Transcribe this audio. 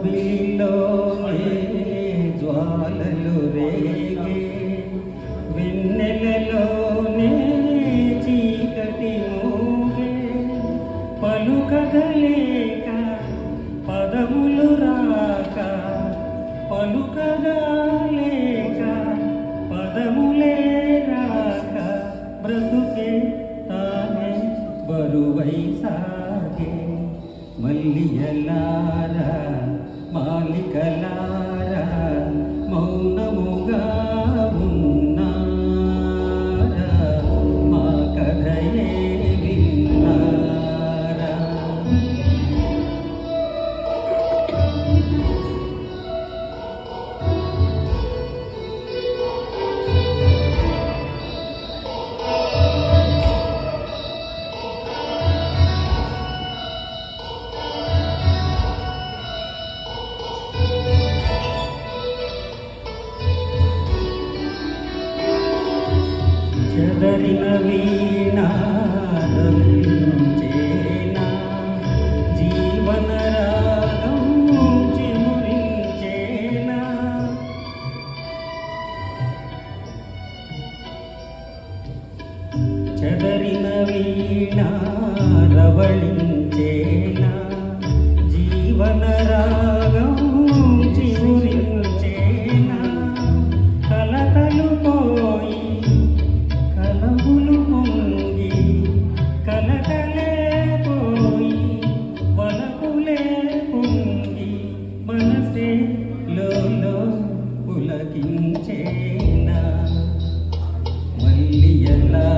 జాబిలిలోనే జ్వాలలు రేగే? వెన్నెలలోనే చీకటి నూరే పలుకగలేక పదములు రాక పలుకగలేక పదములే రాక బ్రతుకే తానే బరువై సాగే. మల్లియలారా చెదరిన వీణారవించేనా జీవన రాగం చిమురించేనా చెదరిన వీణారవళించేనా మళ్ళీ ఎలా